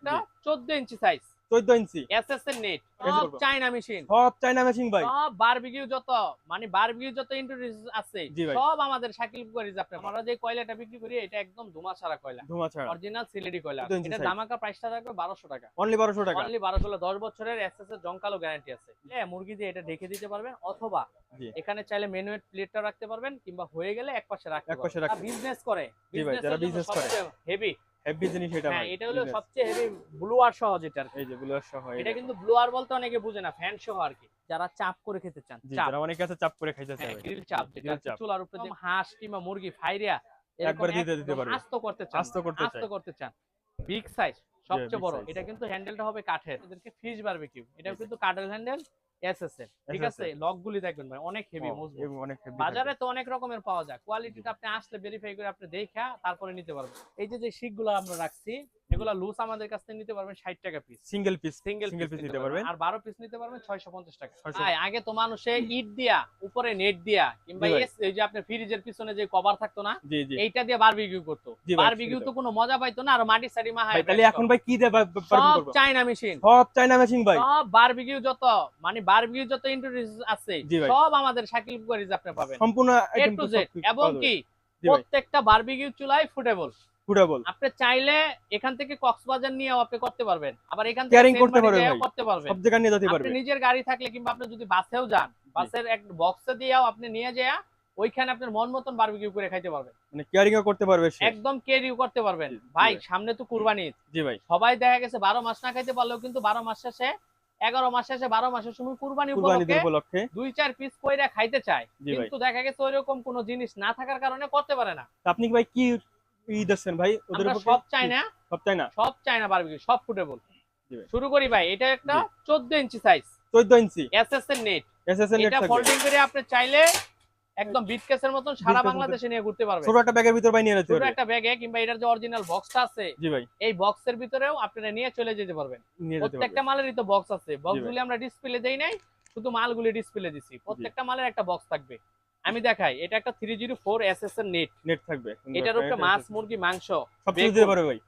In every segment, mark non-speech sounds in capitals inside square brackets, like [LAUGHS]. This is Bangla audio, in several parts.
একটা চোদ্দ ইঞ্চি সাইজ 14 ইঞ্চি। এসএস এর নেট সব। চাইনা মেশিন সব চাইনা মেশিন ভাই। সব বারবিকিউ যত মানে বারবিকিউ যত ইন্ট্রোডিউস আছে সব আমাদের শাকিল কুকারিজ আপনি আমরা যে কয়লাটা বিক্রি করি এটা একদম ছাড়া কয়লা। ধোঁয়া ছাড়া অরিজিনাল সিলেটি কয়লা। এটা দামাকা প্রাইসটা থাকবে 1200 টাকা। অনলি 1200 টাকা। অনলি 1200 হলো 10 বছরের এসএস এর জংকালো গ্যারান্টি আছে। হ্যাঁ মুরগি দিয়ে এটা ঢেকে দিতে পারবেন অথবা এখানে চাইলে মেনুয়েট প্লেটটা রাখতে পারবেন কিংবা হয়ে গেলে এক পাশে রাখতে পাশে বিজনেস করে যারা business করে। হেভি হেভি জিনিস এটা হ্যাঁ এটা হলো সবচেয়ে হেভি ব্লুয়ার সহ যেটা। এই যে ব্লুয়ার সহ এটা কিন্তু ব্লুয়ার বলতে অনেকে বুঝে না ফ্যান সহ আর কি। যারা চাপ করে খেতে চান যারা অনেকে আছে চাপ করে খাইতে চায় হ্যাঁ গ্রিল চাপ যেটা। চুলার উপরে হাঁস কিংবা মুরগি ফাইরিয়া একবার দিতে দিতে পারবে। আস্ত করতে চান আস্ত করতে আস্ত করতে চান। বিগ সাইজ সবচেয়ে বড়। এটা কিন্তু হ্যান্ডেলটা হবে কাঠের। এদেরকে ফিশ বারবিকিউ এটাও কিন্তু কাঠের হ্যান্ডেল ঠিক আছে? গুলি দেখবেন ভাই অনেক হেভি ও, মজবুত অনেক heavy বাজারে তো অনেক রকমের পাওয়া যায়। কোয়ালিটিটা আপনি আসলে ভেরিফাই করে আপনি দেখা তারপরে নিতে পারবেন। এই যে যে শিকগুলো আমরা রাখছি এগুলা লুজ আমাদের কাছ থেকে নিতে পারবেন 60 টাকা piece single piece single single piece নিতে পারবেন। আর 12 পিস নিতে পারবেন 650 টাকা। 650 ভাই আগে তো মানুষে ইট দিয়া উপরে নেট দিয়া কিংবা এই যে আপনার ফ্রিজের পিছনে যে কভার থাকতো না এইটা দিয়ে বারবিকিউ করতো। বারবিকিউ তো কোনো মজা পাইতো না আর মাটি সারি মাহায় ভাই তাহলে এখন ভাই কি দিয়ে বারবিকিউ সব চাইনা মেশিন সব চাইনা মেশিন ভাই। সব বারবিকিউ যত মানে বারবিকিউ যত ইন্ট্রোডিউস আছে সব আমাদের শাকিল কুকারিজ আপনি পাবেন। সম্পূর্ণ এবং কি প্রত্যেকটা বারবিকিউ চুলাই ফুটেবল ফুডেবল আপনি চাইলে এখান থেকে কক্সবাজার নিয়েও আপনি করতে পারবেন। আবার এখান থেকে Carrying করতে পারবেন ভাই। করতে পারবেন। সব জায়গায় নিয়ে যেতে আপনি নিজের গাড়ি থাকলে কিংবা আপনি যদি বাসেও যান বাসের এক বক্সে দিয়েও আপনি নিয়ে যায় ওইখানে আপনার মন মতন বারবিকিউ করে খাইতে পারবেন। মানে কেয়ারিং করতে পারবে একদম কেরিও করতে পারবেন। জি, জি ভাই। সামনে তো কুরবানি জি ভাই। সবাই দেখা গেছে বারো মাস না খাইতে পারলেও কিন্তু বারো মাস শেষে এগারো মাস শেষে বারো মাসের সময় কুরবানি উপলক্ষে দুই চার পিস কইরা খাইতে চায়। কিন্তু দেখা গেছে ওইরকম কোনো জিনিস না থাকার কারণে করতে পারে না। আপনি কি ভাই কি ই ভাই ওদের সব চাই না। সব চাই না? সব চাই না বারবিকিউ সব ফুটেবল শুরু করি ভাই এটা একটা জি। চোদ্দ ইঞ্চি সাইজ 14 ইঞ্চি। এসএস এর নেট এসএসএল নেট এটা ফোল্ডিং করে আপনি চাইলে একদম বিটকেসের মতন সারা বাংলাদেশে নিয়ে ঘুরতে পারবেন। ছোট একটা ব্যাগের ভিতর ভাই নিয়ে যেতে ছোট একটা ব্যাগে কিংবা এটার যে অরিজিনাল বক্সটা আছে জি ভাই। এই বক্সের ভিতরেও আপনারা নিয়ে চলে যেতে পারবেন। প্রত্যেকটা মালেরই তো বক্স আছে। বক্সগুলি আমরা ডিসপ্লে দেই নাই শুধু মালগুলি ডিসপ্লে দিছি। প্রত্যেকটা মালের একটা বক্স থাকবে। আমি দেখাই এটা একটা three zero four S S এর নেট নেট থাকবে। এটার উপরে মাছ মুরগি মাংস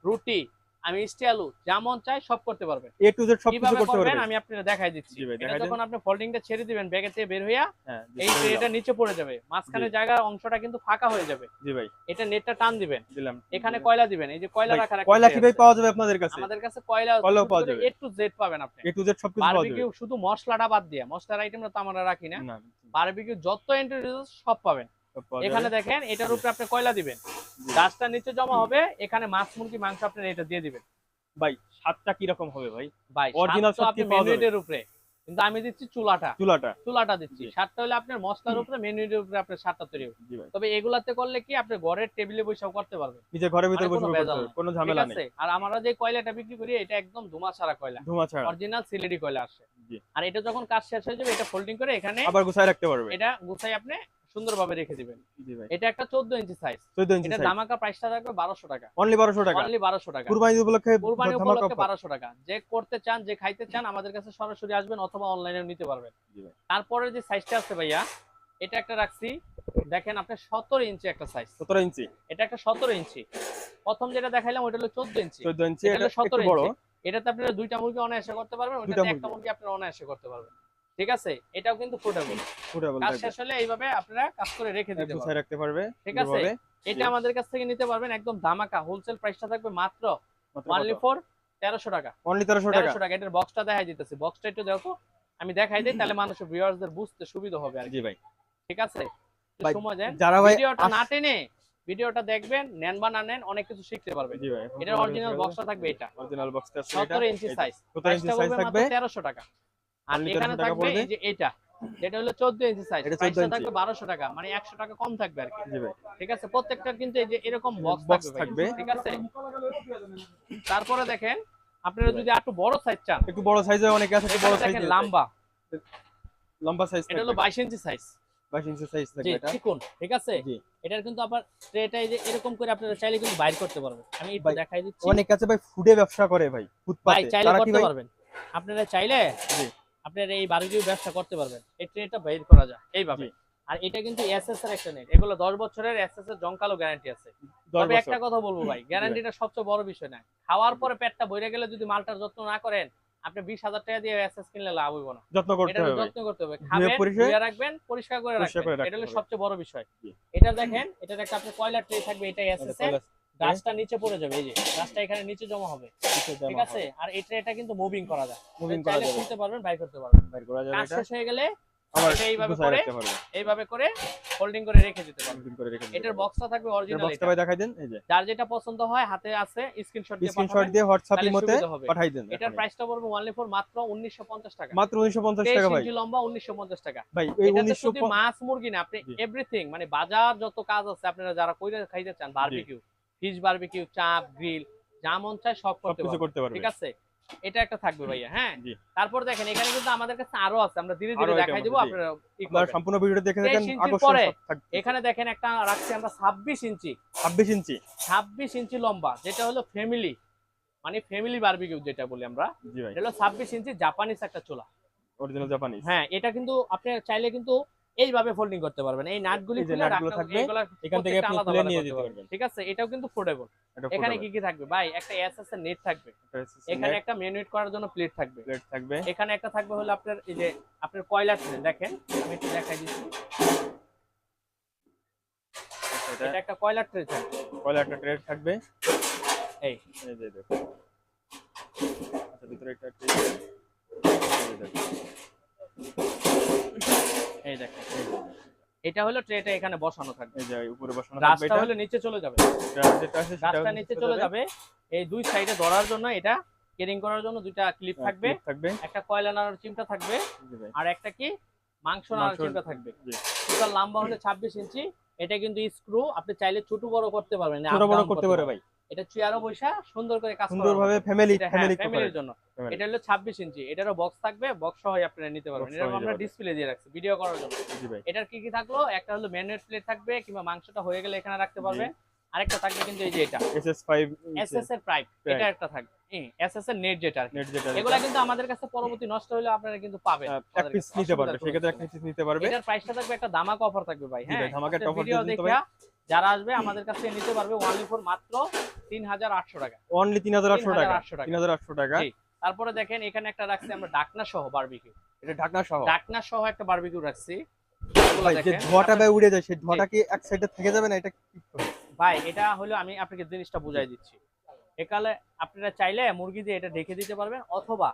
রুটি আমি মিষ্টি আলু যেমন চাই সব করতে পারবেন এ টু জেড সব কিছু করতে করবেন পারবে আমি আপনাদের দেখাই দিচ্ছি। এটা যখন আপনি ফোল্ডিংটা ছেড়ে দিবেন ব্যাগে থেকে বের হইয়া হ্যাঁ এই এটা নিচে পড়ে যাবে। মাঝখানে জি। জায়গার অংশটা কিন্তু ফাঁকা হয়ে যাবে। জি ভাই। এটা নেটটা টান দিবেন। দিলাম। এখানে কয়লা দিবেন? এই যে কয়লা রাখার কয়লা tray কি ভাই পাওয়া যাবে আপনাদের কাছে? আমাদের কাছে কয়লা পাওয়া যাবে। এ টু জেড পাবেন আপনি। এ টু জেড সব কিছু পাওয়া যাবে। বারবিকিউ শুধু মশলাটা বাদ দিয়ে মশলার আইটেমটা তো আমরা রাখি না। বারবিকিউ যত ইন্ট্রোডিউস সব পাবেন। এখানে দেখেন এটার উপরে আপনি কয়লা দিবেন। গাছটা নিচে জমা হবে এখানে মাছ মুরগি মাংস আপনি এটা দিয়ে দিবেন। ভাই স্বাদটা কি রকম হবে ভাই? ভাই Original স্বাদ সব আপনি কি পাওয়া উপরে। কিন্তু আমি দিচ্ছি চুলাটা। চুলাটা। চুলাটা দিচ্ছি। সাতটা হলে আপনার মশলার উপরে মেনুয়েটের উপরে আপনার সাতটা তৈরি হবে। তবে এগুলাতে করলে কি আপনি ঘরের টেবিলে বসেও করতে পারবেন। নিজের ঘরের ভিতর বসে কোনো ঝামেলা নেই। আর আমরা যে কয়লাটা বিক্রি করি এটা একদম ছাড়া কয়লা। ধোঁয়া ছাড়া অরিজিনাল সিলেটি কয়লা আসে। আর এটা যখন কাজ শেষ হয়ে যাবে এটা ফোল্ডিং করে এখানে আবার গুছায় রাখতে পারবে। এটা গুছাই আপনি সুন্দরভাবে রেখে দিবেন। এটা একটা চোদ্দ ইঞ্চি সাইজ 14 ইঞ্চি এটা সাইজ দামাকা প্রাইসটা থাকবে টাকা। অনলি 1200 টাকা? অনলি টাকা। কুরবানি উপলক্ষে কোরবানি ধামাকা উপলক্ষে টাকা। যে করতে চান যে খাইতে চান আমাদের কাছে সরাসরি আসবেন অথবা অনলাইনে নিতে পারবেন। তারপরে যে সাইজটা আছে ভাইয়া এটা একটা রাখছি। দেখেন আপনি সতেরো ইঞ্চি একটা সাইজ 17 ইঞ্চি। এটা একটা সতেরো ইঞ্চি। প্রথম যেটা দেখাইলাম ওটা হলো চোদ্দ ইঞ্চি। 14 ইঞ্চি এটা 17 ইঞ্চি। এটাতে আপনারা দুইটা মুরগি অনায়াসে করতে পারবেন ওটাতে একটা। মুরগি আপনারা অনায়াসে করতে পারবেন। ঠিক আছে? এটাও কিন্তু ফুটেবল ফুটেবল কাজ শেষ হলে এইভাবে আপনারা কাজ করে রেখে দিতে পারবেন। রাখতে পারবে ঠিক আছে? এটা আমাদের কাছ থেকে নিতে পারবেন একদম দামাকা হোলসেল প্রাইসটা থাকবে মাত্র কত? ফর তেরোশো টাকা। অনলি 1300 টাকা? তেরোশো টাকা। এটার বক্সটা দেখাই দিতেছি। বক্সটা একটু দেখো। আমি দেখাই দিই তাহলে মানুষের ভিউয়ার্সদের বুঝতে সুবিধা হবে আর কি। জি ভাই। ঠিক আছে? সময় দেন। যারা ভাই ভিডিওটা না টেনে ভিডিওটা দেখবেন নেন বা না নেন অনেক কিছু শিখতে পারবেন। জি ভাই। এটার অরিজিনাল বক্সটা থাকবে এটা। অরিজিনাল বক্সটা আছে এটা। সতেরো ইঞ্চি সাইজ 17 ইঞ্চি সাইজ থাকবে। মাত্র তেরোশো টাকা। আর Only এখানে থাকবে এই যে এটা হলো ইঞ্চি সাইজ প্রাইসটা থাকবে বারোশো টাকা মানে একশো টাকা কম থাকবে আর কি। ঠিক আছে? কিন্তু এই যে এরকম বক্স থাকবে থাকবে। ঠিক আছে? তারপরে দেখেন আপনারা যদি একটু বড় সাইজ চান একটু বড় সাইজে অনেকে আছে একটু বড় সাইজ লম্বা। লম্বা সাইজ এটা হলো বাইশ ইঞ্চি সাইজ 22 ইঞ্চি সাইজ থাকবে এটা। চিকন। ঠিক আছে? এটার কিন্তু আবার ট্রেটা এই যে এরকম করে আপনারা চাইলে কিন্তু বাইর করতে পারবেন। আমি একটু দেখাই দিচ্ছি। অনেক আছে ভাই ফুডে ব্যবসা করে ভাই ফুটপাতে তারা কি পারবেন। আপনারা চাইলে জি। আপনারা এই বারবিকিউ ব্যবসা করতে পারবেন। এই ট্রেটা বাইর করা যায় এইভাবে। আর এটা কিন্তু এসএস এর একটা নেট এগুলো 10 বছরের এসএস এর জংকালো গ্যারান্টি আছে। তবে একটা কথা বলব ভাই গ্যারান্টিটা সবচেয়ে বড় বিষয় না। খাওয়ার পরে পেটটা ভরে গেলে যদি মালটার যত্ন না করেন আপনি বিশ হাজার টাকা দিয়ে এসএস কিনলে লাভ হইব না। যত্ন করতে হবে যত্ন করতে হবে। খাবেন ধুয়ে রাখবেন পরিষ্কার করে রাখবেন। এটা হলো সবচেয়ে বড় বিষয়। এটা দেখেন এটার একটা আপনি কয়লার ট্রে থাকবে এটা এসএস এর। কয়লা- গাছটা নিচে পড়ে যাবে এই যে গাছটা এখানে নিচে জমা হবে। ঠিক আছে? আর এই ট্রেটা কিন্তু মুভিং করা যায়। মুভিং করা যাবে। খুলতে পারবেন বাই করতে পারবেন। বাইর করা যাবে কাজ এটা। শেষ হয়ে গেলে এটা এইভাবে করে এইভাবে করে হোল্ডিং করে রেখে দিতে পারবেন। করে রেখে এটার বক্সটা থাকবে অরিজিনাল বক্সটা ভাই দেখাই দেন এই যে। যার যেটা পছন্দ হয় হাতে আছে স্ক্রিনশট দিয়ে স্ক্রিনশট দিয়ে ইমোতে পাঠাই দেন এটার প্রাইসটা পড়বে ওনলি ফর মাত্র 1950 টাকা। মাত্র 1950 টাকা ভাই। ইঞ্চি লম্বা 1950 টাকা। ভাই এই এটাতে 1900 শুধু মাছ মুরগি না আপনি। এভরিথিং মানে বাজার যত কাজ আছে আপনারা যারা কইরে খাইতে চান বারবিকিউ ফিশ বারবিকিউ চাপ গ্রিল যা মন চায় সব করতে করতে পারবে ঠিক আছে? এটা একটা থাকবে ভাইয়া হ্যাঁ? তারপর দেখেন এখানে কিন্তু আমাদের কাছে আরও আছে আমরা ধীরে ধীরে দেখাই দেবো আপনারা। সম্পূর্ণ ভিডিও দেখে দেখেন 23 পরে এখানে দেখেন একটা রাখছি আমরা 26 ইঞ্চি। 26 ইঞ্চি। 26 ইঞ্চি লম্বা যেটা হলো ফ্যামিলি মানে ফ্যামিলি বারবিকিউ যেটা বলি আমরা। এটা হলো 26 ইঞ্চি জাপানিজ একটা চোলা। অরিজিনাল জাপানিজ হ্যাঁ এটা কিন্তু আপনি চাইলে কিন্তু এইভাবে ফোল্ডিং করতে পারবেন। এই নাটগুলি থাকবে, এখান থেকে আপনি খুলে নিয়ে যেতে পারবেন। ঠিক আছে? এটাও কিন্তু ফোল্ডেবল এখানে কি কি থাকবে? ভাই একটা এসএস এর নেট থাকবে। এখানে একটা মেনুয়েট করার জন্য প্লেট থাকবে। প্লেট থাকবে। এখানে একটা থাকবে হলো আপনার এই যে আপনার কয়লা ট্রে দেখেন আমি একটু দেখাই দিচ্ছি। এটা এটা একটা কয়লা ট্রে থাকবে। কয়লা একটা ট্রে থাকবে। এই। এই যে দেখো আচ্ছা ভিতরে একটা ট্রে এই দেখো এই দেখেন এটা হলো ট্রেটা এখানে বসানো থাকবে। এই যে উপরে বসানো থাকবে রাস্তা এটা। হলো নিচে চলে যাবে। যেটা আছে নিচে চলে যাবে। এই দুই সাইডে ধরার জন্য এটা কেরিং করার জন্য দুইটা ক্লিপ হ্যাঁ, থাকবে। একটা কয়লা নাড়ার চিমটা থাকবে আর একটা কি? মাংস নাড়ার চিমটা থাকবে। টোটাল লম্বা হলো 26 ইঞ্চি। এটা কিন্তু স্ক্রু আপনি চাইলে ছোট বড় করতে পারবেন ছোট বড় করতে পারে ভাই এটা চেয়ারও বসা সুন্দর করে কাজ সুন্দরভাবে ফ্যামিলি হ্যাঁ ফ্যামিলি ফ্যামিলির জন্য। এটা হলো 26 ইঞ্চি। এটারও বক্স থাকবে বক্স সহ আপনারা নিতে পারবেন। এটা আমরা ডিসপ্লে দিয়ে রাখছি ভিডিও করার জন্য। জি ভাই। এটার কি কি থাকল? একটা হলো ম্যানুয়েট প্লেট থাকবে কিংবা মাংসটা হয়ে গেলে এখানে রাখতে পারবেন আরেকটা থাকবে কিন্তু এই যে এটা। SS5 এসএস এর পাইপ এটা একটা থাকবে। এসএস এর নেট যেটা আর নেট যেটা এগুলা কিন্তু আমাদের কাছে পরবর্তী নষ্ট হলে আপনারা কিন্তু পাবেন। এক পিস নিতে পারবে। সেক্ষেত্রে এক পিস নিতে পারবে। এটার প্রাইসটা থাকবে একটা দামাক অফার থাকবে ভাই। হ্যাঁ ধামাকা দিয়ে দিতে দেখা যারা আসবে আমাদের কাছে নিতে পারবে ওয়ানলি ফোর মাত্র 3800 টাকা। অনলি 3800 টাকা। 3800 টাকা। 3800 টাকা। তারপরে দেখেন এখানে একটা রাখছি আমরা ডাকনা সহ বার্বিকে এটা ঢাকনা সহ? ডাকনা সহ একটা বারবিকিউ রাখছি। এগুলা ভাই যে ধোঁয়াটা ভাই উড়ে যায় সেই ধোঁয়াটা কি এক সাইডে থেকে যাবে না এটা ভাই এটা হলো আমি আপনাকে জিনিসটা বুঝাই দিচ্ছি। একালে আপনারা চাইলে মুরগি দিয়ে এটা ঢেকে দিতে পারবেন অথবা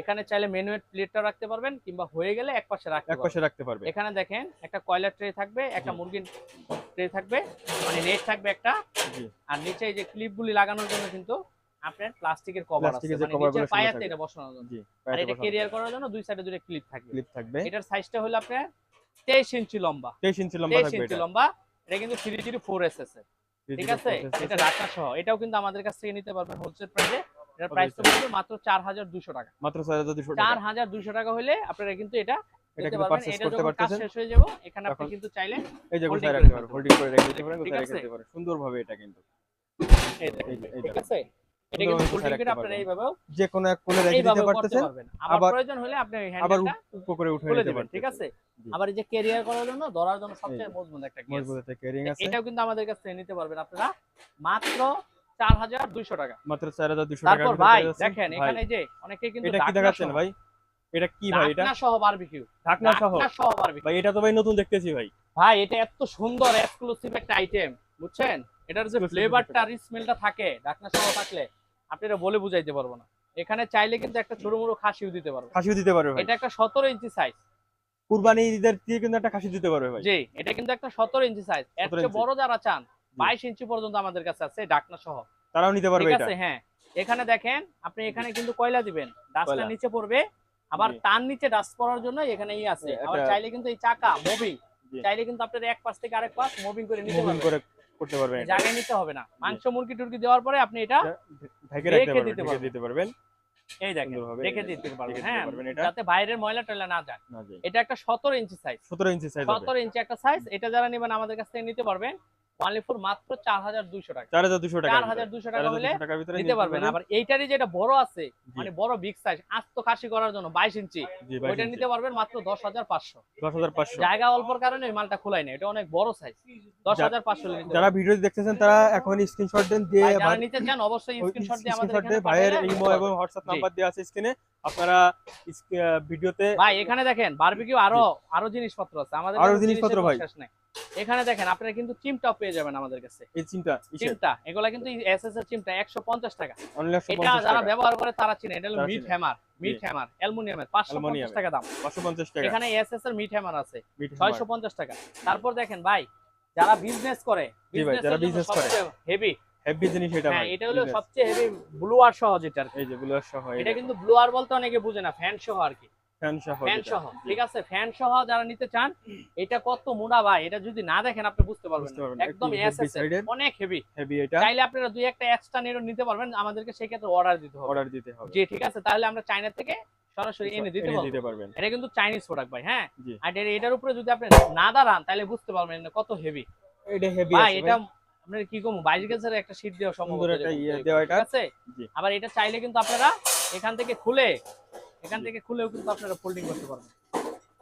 এখানে চাইলে মেনুয়েট প্লেটটা রাখতে পারবেন কিংবা হয়ে গেলে এক পাশে রাখতে এক পারবেন। পাশে রাখতে পারবে এখানে দেখেন একটা কয়লার ট্রে থাকবে একটা। মুরগির ট্রে থাকবে মানে নেট থাকবে একটা। জি। আর নিচে এই যে ক্লিপগুলি লাগানোর জন্য কিন্তু আপনার প্লাস্টিকের কভার আছে মানে নিচের পায়াতে এটা বসানোর জন্য। আর এটা ক্যারিয়ার করার জন্য দুই সাইডে দুটো ক্লিপ থাকবে। ক্লিপ থাকবে। এটার সাইজটা হলো আপনার 23 ইঞ্চি লম্বা। 23 ইঞ্চি লম্বা থাকবে এটা। 23 ইঞ্চি লম্বা। এটা কিন্তু 304 এসএস এর। ঠিক আছে? এটা ঢাকা সহ। এটাও কিন্তু আমাদের কাছ থেকে নিতে পারবেন হোলসেল প্রাইসে এটার প্রাইস তো মাত্র 4200 টাকা। মাত্র 4200 টাকা। 4200 টাকা হলে আপনারা কিন্তু এটা এটা নিতে কিন্তু পারচেজ করতে পারতেছেন। শেষ হয়ে যাব এখানে আপনি কিন্তু চাইলে এই যে গোছায় রাখতে রাখতে হোল্ডিং করে রেখে দিতে পারেন গোছায় রাখতে পারেন সুন্দরভাবে এটা কিন্তু। ঠিক আছে? এটা কিন্তু সুন্দরভাবে ফুলডিং গোছায় করে রাখতে আপনারা এইভাবেও যে কোনো এক কোণে রেখে দিতে পারতেছেন আবার আবার- প্রয়োজন হলে আপনি এই আবার উপ করে উঠে নিতে দিবেন ঠিক আছে? আবার এই যে ক্যারিয়ার করার জন্য ধরার জন্য সবচেয়ে মজবুত একটা কেস মজবুত একটা কেরিং আছে। এটাও কিন্তু আমাদের কাছ নিতে পারবেন আপনারা। মাত্র 4200 টাকা। মাত্র 4200 টাকা তারপর ভাই দেখেন এখানে যে অনেকে কিন্তু এটা কি ঢাকনা দেখাচ্ছেন ভাই? এটা কি ভাই এটা? ঢাকনা সহ বারবিকিউ ঢাকনা সহ। ঢাকনা সহ বারবিকিউ ভাই এটা তো ভাই নতুন দেখতেছি ভাই। ভাই এটা এত সুন্দর এক্সক্লুসিভ একটা আইটেম বুঝছেন? এটার যে ফ্লেভারটা আর স্মেলটা থাকে ঢাকনা সহ থাকলে আপনি এটা বলে বুঝাইতে পারব না। এখানে চাইলে কিন্তু একটা ছোট মোটো খাসিও দিতে পারব। খাসিও দিতে পারবে ভাই। এটা একটা 17 ইঞ্চি সাইজ কুরবানি ঈদের দিয়ে কিন্তু একটা খাসি দিতে পারবে ভাই। জি এটা কিন্তু একটা 17 ইঞ্চি সাইজ এর 17 চেয়ে ইঞ্চি। বড় যারা চান 22 ইঞ্চি পর্যন্ত আমাদের কাছে আছে ঢাকনা সহ। তারাও নিতে পারবে ঠিক আছে হ্যাঁ। এখানে দেখেন আপনি এখানে কিন্তু কয়লা দিবেন। ডাস্টটা নিচে পড়বে আবার। তার নিচে ডাস্ট পড়ার জন্য এখানে ই আছে। আবার চাইলে কিন্তু এই চাকা মুভিং চাইলে কিন্তু আপনার এক পাশ থেকে আরেক পাশ মুভিং করে নিতে পারবেন। করতে পারবেন জায়গায় নিতে হবে না। মাংস মুরগি টুরগি দেওয়ার পরে আপনি এটা ঢেকে রাখতে পারবেন দিতে পারবেন। দিতে পারবেন। এই দেখেন রেখে দিতে পারবেন হ্যাঁ। এটা। যাতে বাইরের ময়লা টয়লা না যায়। এটা একটা 17 ইঞ্চি সাইজ 17 ইঞ্চি সাইজ 17 ইঞ্চি একটা সাইজ এটা যারা নেবেন আমাদের কাছ থেকে নিতে পারবেন। ওয়ানলি ফোর মাত্র চার হাজার দুইশো টাকা। চার হাজার দুশো টাকা চার হাজার দুশো টাকা হলে নিতে পারবেন। আবার এইটারই যেটা বড় আছে মানে বড় বিগ সাইজ আস্ত খাসি করার জন্য বাইশ ইঞ্চি ওইটা নিতে পারবেন মাত্র দশ হাজার পাঁচশো। দশ হাজার পাঁচশো। জায়গা অল্পর কারণে মালটা খোলাই না এটা অনেক বড় সাইজ দশ হাজার পাঁচশো যারা ভিডিও দেখতেছেন তারা এখন স্ক্রিনশট দেন দিয়ে যারা নিতে চান অবশ্যই স্ক্রিনশট দিয়ে আমাদের এখানে ভাইয়ের ইমো এবং জি। নাম্বার দেওয়া আছে স্ক্রিনে আপনারা ভিডিওতে ভাই এখানে দেখেন বারবিকিউ আরও আরও জিনিসপত্র আছে। আমাদের আরও জিনিসপত্র ভাই। এখানে দেখেন আপনারা কিন্তু চিমটাও পেয়ে যাবেন আমাদের কাছে। এই ইসে চিমটা এগুলা কিন্তু এসএস এর চিমটা 150 টাকা। অনলি এটা যারা ব্যবহার করে তারা চিনে এটা হলো মিট। হ্যামার মিট হ্যামার অ্যালুমিনিয়ামের 550 টাকা দাম। পাঁচশো পঞ্চাশ টাকা। এখানে এসএস এর মিট হ্যামার আছে মিট 650 টাকা। তারপর দেখেন ভাই যারা বিজনেস করে ভাই, যারা business করে। হেভি হেভি জিনিস এটা হ্যাঁ ভাই এটা হলো সবচেয়ে হেভি ব্লু আর সহ যেটা এই যে ব্লু সহ এটা কিন্তু ব্লু আর বলতে অনেকে বুঝে না ফ্যান সহ আর কি। ফ্যান সহ ফ্যান সহ ঠিক আছে? ফ্যান সহ যারা নিতে চান এটা কত মোটা ভাই? এটা যদি না দেখেন আপনি বুঝতে পারবেন একদম এসএস অনেক হেভি হেভি এটা। চাইলে আপনারা দুই একটা এক্সট্রা নেরো নিতে পারবেন। আমাদেরকে সেই ক্ষেত্রে অর্ডার দিতে হবে। অর্ডার দিতে হবে। জি ঠিক আছে? তাহলে আমরা চায়না থেকে সরাসরি এনে দিতে দিতে পারবেন। এটা কিন্তু চাইনিজ প্রোডাক্ট ভাই হ্যাঁ। আর এটার উপরে যদি আপনি না দাঁড়ান তাহলে বুঝতে পারবেন কত হেভি এটা হেভি ভাই এটা আপনার কি কম? বাইশ একটা শীট দেওয়া সম্ভব ইয়ে আছে? আবার এটা চাইলে কিন্তু আপনারা এখান থেকে খুলে এখান থেকে খুলেও কিন্তু আপনারা ফোল্ডিং করতে পারবেন।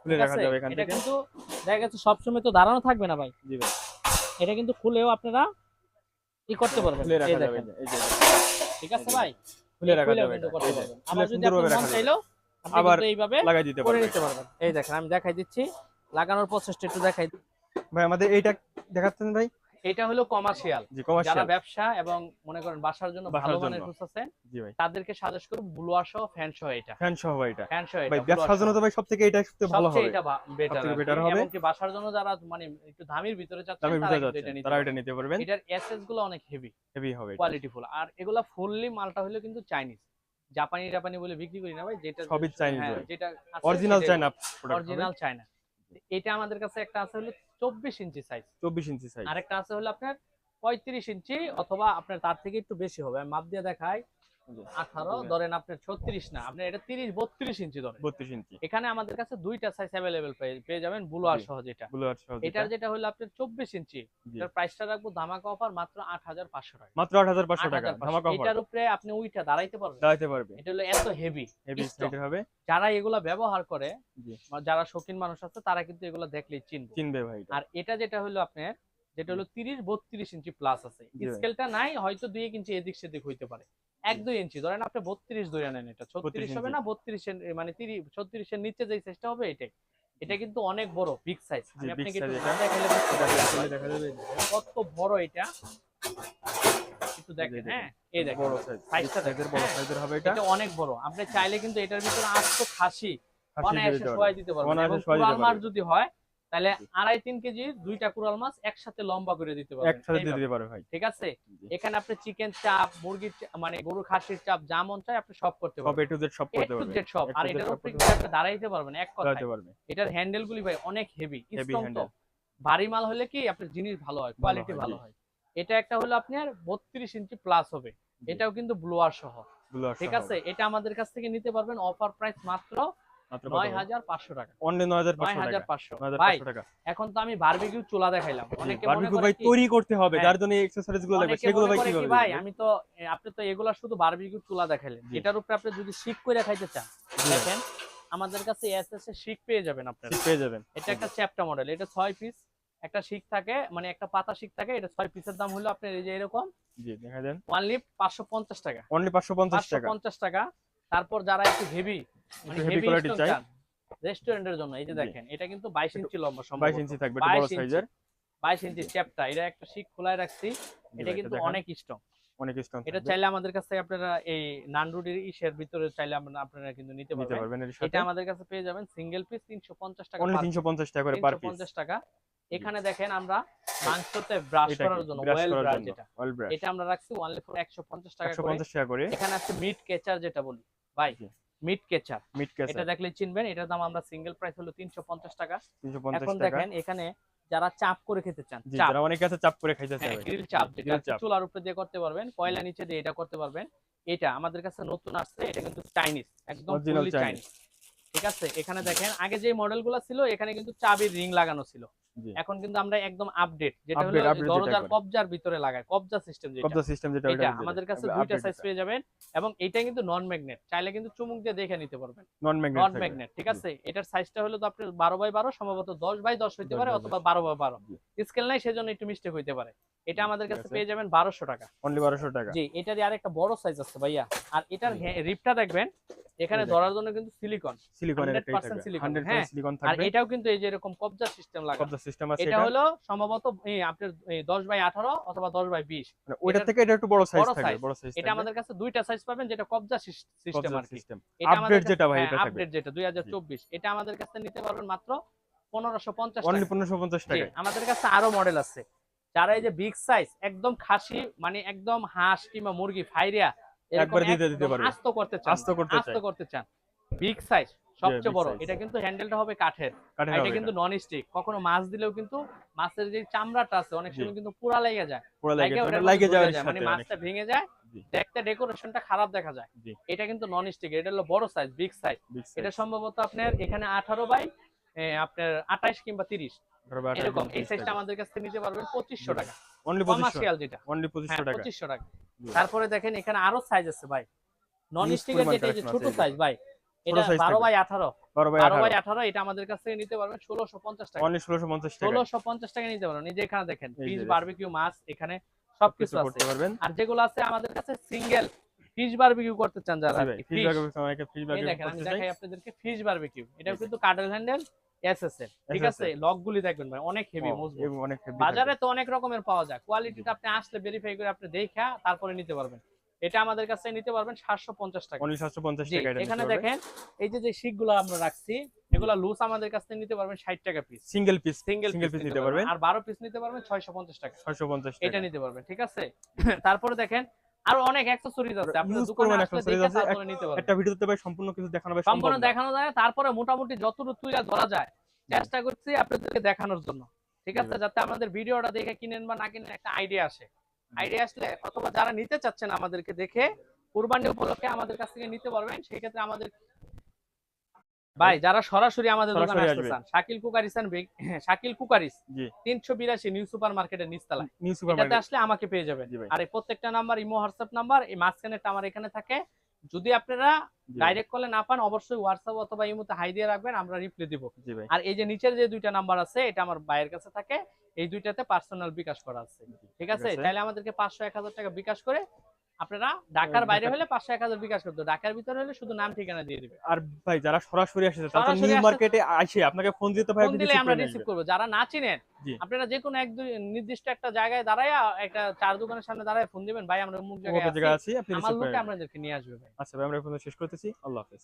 খুলে রাখা যাবে এখান এটা থেকে। কিন্তু দেখা গেছে সবসময় তো দাঁড়ানো থাকবে না ভাই। জি ভাই। এটা কিন্তু খুলেও আপনারা ই করতে পারবেন। খুলে এই রাখা যাবে দেখেন, এই যে। ঠিক আছে ভাই? খুলে রাখা যাবে এটা, আবার যদি আপনার মন চাইলেও আবার এইভাবে লাগাই দিতে করে পারবেন। নিতে পারবেন। এই দেখেন আমি দেখাই দিচ্ছি। লাগানোর প্রসেসটা একটু দেখাই দিই। ভাই আমাদের এইটা দেখাচ্ছেন ভাই? এটা হলো কমার্শিয়াল যারা ব্যবসা এবং মনে করেন বাসার জন্য ভালো মানের খুঁজতেছেন তাদেরকে সাজেস্ট করব ব্লুয়ার সহ ফ্যান সহ এটা। ফ্যান সহ এটা। ফ্যান সহ ভাই ব্যবসার জন্য তো ভাই সবথেকে এটা সবথেকে ভালো হবে। এটা বেটার হবে। এবং কি। বাসার জন্য যারা মানে একটু দামির ভিতরে দামের তারা এটা নিতে তারা এটা নিতে পারবেন। এটার এসএসগুলো অনেক হেভি হেভি হবে কোয়ালিটি ফুল আর এগুলা ফুললি মালটা হলো কিন্তু চাইনিজ জাপানি জাপানি বলে বিক্রি করি না ভাই যেটা সবই Chinese হ্যাঁ, যেটা অরিজিনাল প্রোডাক্ট অরিজিনাল চায়না এটা আমাদের কাছে একটা আছে হলো চব্বিশ ইঞ্চি সাইজ চব্বিশ ইঞ্চি সাইজ আরেকটা আছে হলো আপনার পঁয়ত্রিশ ইঞ্চি অথবা আপনার তার থেকে একটু বেশি হবে। মাপ দিয়ে দেখাই। আঠারো ধরেন আপনার ছত্রিশ না আপনার এটা তিরিশ বত্রিশ ইঞ্চি ধরেন। বত্রিশ ইঞ্চি। এখানে আমাদের কাছে দুইটা সাইজ অ্যাভেলেবেল পেয়ে যাবেন। সহ যেটা। ব্লু সহ এটার যেটা। যেটা হলো আপনার চব্বিশ ইঞ্চি। এটার প্রাইসটা রাখব ধামাকা অফার মাত্র আট হাজার পাঁচশো টাকা। মাত্র আট হাজার পাঁচশো টাকা ধামাকা অফার এটার উপরে আপনি উইটা দাঁড়াইতে পারবেন। পারবে। এটা হলো এত হেভি হেভি। হবে। যারা এগুলা ব্যবহার করে যারা শৌখিন মানুষ আছে তারা কিন্তু এগুলা দেখলেই চিনবে। চিনবে ভাই আর এটা যেটা হলো আপনার যেটা হলো তিরিশ বত্রিশ ইঞ্চি প্লাস আছে। স্কেলটা নাই হয়তো দুই এক ইঞ্চি এদিক সেদিক হইতে পারে। এক দুই ইঞ্চি। ধরেন আপনি বত্রিশ ধরে নেন এটা। ছত্রিশ হবে না? বত্রিশের মানে তিরিশ ছত্রিশের নিচে যে সাইজটা হবে এটাই। এটা কিন্তু অনেক বড় বিগ সাইজ কত বড় এটা। একটু দেখেন। হ্যাঁ? এই দেখেন। বড় সাইজ সাইজটা সাইজের বড় হ্যাঁ। সাইজের হবে এটা। এটা অনেক বড়। আপনি চাইলে কিন্তু এটার ভিতরে আস্ত খাসি শোয়াই দিতে পারবেন এবং পারবে। যদি হয় তাহলে আড়াই তিন কেজি দুইটা কুরাল মাছ একসাথে লম্বা করে দিতে পারবেন। একসাথে দিয়ে দিতে পারবে ভাই। ঠিক আছে? এখানে আপনি চিকেন চাপ মুরগির মানে গরু খাসির চাপ যা মন চায় আপনি সব করতে সব পারবেন এ টু জেড সব করতে to পারবে। Z সব। আর এটার সব উপরে আপনি দাঁড়াইতে পারবেন এক কথায়। পারবে। এটার হ্যান্ডেল গুলি ভাই অনেক হেভি স্ট্রং তো। ভারী মাল হলে কি আপনার জিনিস ভালো হয় কোয়ালিটি ভালো হয়। এটা একটা হলো আপনার বত্রিশ ইঞ্চি প্লাস হবে। এটাও কিন্তু ব্লোয়ার সহ। ঠিক আছে? এটা আমাদের কাছ থেকে নিতে পারবেন। অফার প্রাইস মাত্র এখন তো আমি বারবিকিউ চুলা দেখাইলাম। মনে ভাই তৈরি করতে হবে হ্যাঁ। যার জন্য এক্সারসাইজগুলো লাগবে। সেগুলো ভাই কীভাবে ভাই আমি তো আপনি তো এগুলা শুধু বারবিকিউ চুলা দেখাইলেন। এটার উপরে আপনি যদি শিক করে খাইতে চান দেখেন আমাদের কাছে এসএস এর শিক পেয়ে যাবেন আপনারা। পেয়ে যাবেন। এটা একটা চ্যাপ্টা মডেল এটা ছয় পিস একটা শিক থাকে মানে একটা পাতা শিক থাকে এটা ছয় পিসের দাম হলো আপনার এই যে এরকম। জি দেখা দেন। টাকা। অনলি পঞ্চাশ টাকা। টাকা। তারপর যারা একটু হেভি একটু হেভি হেভি কোয়ালিটি চাই। রেস্টুরেন্টের জন্য এই যে দেখেন এটা কিন্তু বাইশ ইঞ্চি লম্বা ইঞ্চি থাকবে বড় সাইজের বাইশ ইঞ্চি চ্যাপ্টা এটা একটা শিক খোলায় রাখছি। এটা কিন্তু অনেক স্ট্রং অনেক স্ট্রং এটা চাইলে আমাদের কাছ থেকে আপনারা এই নানরুডির ইসের ভিতরে চাইলে আপনারা কিন্তু নিতে পারবেন। এটা আমাদের কাছে পেয়ে যাবেন সিঙ্গেল পিস তিনশো পঞ্চাশ টাকা অনলি টাকা করে পার পিস পঞ্চাশ টাকা। এখানে দেখেন আমরা মাংসতে ব্রাশ করার জন্য ওয়েল ব্রাশ যেটা। এটা আমরা রাখছি টাকা করে। পঞ্চাশ টাকা করে। এখানে আছে মিট কেচার যেটা বলি। ভাই। মিট কেচার মিট এটা দেখলে চিনবেন এটার দাম আমরা সিঙ্গেল প্রাইস হলো তিনশো পঞ্চাশ টাকা। তিনশো পঞ্চাশ এখন দেখেন এখানে যারা চাপ করে খেতে চান যারা অনেক আছে চাপ করে খাইতে চায় গ্রিল চাপ যেটা। চুলার উপরে দিয়ে করতে পারবেন কয়লা নিচে দিয়ে এটা করতে পারবেন। এটা আমাদের কাছে নতুন আসছে এটা কিন্তু চাইনিজ একদম ফুললি চাইনিজ। ঠিক আছে এখানে দেখেন আগে যে মডেলগুলো ছিল এখানে কিন্তু চাবির রিং লাগানো ছিল। এখন কিন্তু আমরা একদম আপডেট যেটা হলো দরজার কবজার ভিতরে লাগায় কবজা সিস্টেম যেটা। কবজা সিস্টেম যেটা এটা আমাদের কাছে দুইটা সাইজ পেয়ে যাবেন এবং এটা কিন্তু নন ম্যাগনেট চাইলে কিন্তু চুমুক দিয়ে দেখে নিতে পারবেন। নন ম্যাগনেট নন ম্যাগনেট ঠিক আছে? এটার সাইজটা হলো তো আপনি বারো বাই বারো সম্ভবত দশ বাই দশ হইতে 10 পারে অথবা বারো বাই বারো। জি। স্কেল নাই সেজন্য একটু মিস্টেক হইতে পারে। এটা আমাদের কাছে পেয়ে যাবেন বারোশো টাকা। অনলি 1200 টাকা। জি এটারই আরেকটা বড় সাইজ আছে ভাইয়া। আর এটার রিপটা দেখবেন এখানে ধরার জন্য কিন্তু সিলিকন সিলিকনের একটাই 100% থাকবে। 100% হ্যাঁ। সিলিকন আর এটাও কিন্তু এই যে এরকম কবজা সিস্টেম লাগা কবজা সিস্টেম আছে এটা হলো সম্ভবত এই আপনার এই দশ বাই আঠারো অথবা দশ বাই বিশ। মানে ওইটা থেকে এটা একটু বড় সাইজ থাকবে বড় সাইজ এটা আমাদের কাছে দুইটা সাইজ পাবেন যেটা কবজা সিস্টেম আর কি। সিস্টেম এটা আমাদের আপডেট যেটা ভাই হ্যাঁ, এটা থাকবে। আপডেট যেটা দুই হাজার চব্বিশ। এটা আমাদের কাছে নিতে পারবেন মাত্র পনেরোশো পঞ্চাশ অনলি 1550 জি, টাকা আমাদের কাছে আরও মডেল আছে। যারা এই যে বিগ সাইজ একদম খাসি মানে একদম হাঁস কিংবা মুরগি ফাইরিয়া একবার দিতে দিতে পারবে। আস্ত করতে চান। আস্ত করতে আস্ত করতে চান। বিগ সাইজ সবচেয়ে বড়। এটা কিন্তু হ্যান্ডেলটা হবে কাঠের। এটা কিন্তু নন স্টিক কখনো মাছ দিলেও কিন্তু মাছের যে চামড়াটা আছে অনেক সময় কিন্তু পুরা লেগে যায়। পুরো লাগে ঢুকে যায়, মানে মাছটা ভেঙে যায়। দেখতে ডেকোরেশনটা খারাপ দেখা যায়। এটা কিন্তু নন স্টিক এটা হলো বড় সাইজ বিগ সাইজ এটা সম্ভবত আপনার এখানে আঠারো বাই আপনার আঠাইশ কিংবা তিরিশ। ধরো বা এরকম এই সাইজটা আমাদের কাছ নিতে পারবেন পঁচিশশো জি। টাকা। অনলি 2500 যেটা। অনলি হ্যাঁ 2500 টাকা পঁচিশশো টাকা তারপরে দেখেন এখানে আরও সাইজ আছে ভাই। নন স্টিকের যেটা এই ছোট। সাইজ ভাই এটা size বারো থাকবে। বাই আঠারো। 12 বাই 18 এটা আমাদের কাছ থেকে নিতে পারবেন ষোলোশো পঞ্চাশ টাকা। অনলি 1650 টাকা ষোলোশো পঞ্চাশ টাকা নিতে পারবেন এই যে এখানে দেখেন ফিশ বারবিকিউ মাছ এখানে সবকিছু আছে। করতে পারবেন। আর যেগুলো আছে আমাদের কাছে সিঙ্গেল ফিশ বারবিকিউ করতে চান যারা ফিশ। ব্যাগ অনেকে ফিশ এই দেখেন আমি দেখাই আপনাদেরকে ফিশ বারবিকিউ জি। কিন্তু কাডল হ্যান্ডেল এসএসএল ঠিক আছে লক গুলি দেখবেন ভাই অনেক হেভি মজবুত অনেক heavy বাজারে তো অনেক রকমের পাওয়া যায় কোয়ালিটিটা আপনি আসলে ভেরিফাই করে আপনি দেখা তারপরে নিতে পারবেন। এটা আমাদের কাছে নিতে পারবেন সাতশো পঞ্চাশ টাকা। অনলি 750 টাকা এখানে দেখেন এই যে যে শিকগুলো আমরা রাখছি এগুলা লুজ আমাদের কাছ থেকে নিতে পারবেন ষাট টাকা piece single piece single piece নিতে পারবেন। আর বারো পিস নিতে পারবেন ছয়শো পঞ্চাশ টাকা। 650 এটা নিতে পারবেন ঠিক আছে? [LAUGHS] তারপরে দেখেন আরও অনেক অ্যাকসেসরিজ আছে। দোকানে আসলে দেখে। তারপরে নিতে পারবেন। একটা ভিডিওতে ভাই সম্পূর্ণ কিছু দেখানো ভাই সম্পূর্ণ দেখানো যায় তারপরে মোটামুটি যতটুকু তুইরা ধরা যায় চেষ্টা করছি আপনাদেরকে দেখানোর জন্য। ঠিক আছে? যাতে আমাদের ভিডিওটা দেখে কিনেন বা না কিনেন একটা আইডিয়া আসে। আইডিয়া আসলে অথবা যারা নিতে চাচ্ছেন আমাদেরকে দেখে কুরবানি উপলক্ষে আমাদের কাছ থেকে নিতে পারবেন। সেই ক্ষেত্রে আমাদের ভাই যারা সরাসরি আমাদের দোকানে আসতে চান শাকিল কুকারিস [CLEARS THROAT] শাকিল কুকারিস জি। তিনশো বিরাশি নিউ সুপার মার্কেটের নিচতলায়। New supermarket. আসলে আমাকে পেয়ে যাবেন। আর এই প্রত্যেকটা নাম্বার ইমো হোয়াটসঅ্যাপ নাম্বার এই মাঝখানেরটা আমার এখানে থাকে। যদি আপনারা ডাইরেক্ট কলে না পান অবশ্যই হোয়াটসঅ্যাপ অথবা ইমোতে হাই দিয়ে রাখবেন আমরা রিপ্লাই দিব। আর এই যে নিচের যে দুইটা নাম্বার আছে এটা আমার ভাইয়ের কাছে থাকে। এই দুইটাতে পার্সোনাল বিকাশ করা আছে। ঠিক আছে। তাহলে আমাদেরকে পাঁচশো এক হাজার টাকা বিকাশ করে আপনারা ঢাকার বাইরে হলে পাঁচশো এক হাজার বিকাশ করতো। ঢাকার ভিতরে হলে শুধু নাম ঠিকানা দিয়ে দিবে। আর ভাই যারা সরাসরি আসে তারা নিউ মার্কেটে আসে। আপনাকে ফোন দিতে ভাই ফোন দিলে আমরা রিসিভ। করব। যারা না চিনেন আপনারা যে কোনো এক দুই নির্দিষ্ট একটা জায়গায় দাঁড়ায় একটা চার দোকানের সামনে দাঁড়ায় ফোন দিবেন। ভাই আমরা মুখ জায়গায় আছি। আমার লোকে আপনাদেরকে নিয়ে আসবে ভাই। আচ্ছা ভাই আমরা ফোন শেষ করতেছি। আল্লাহ হাফেজ।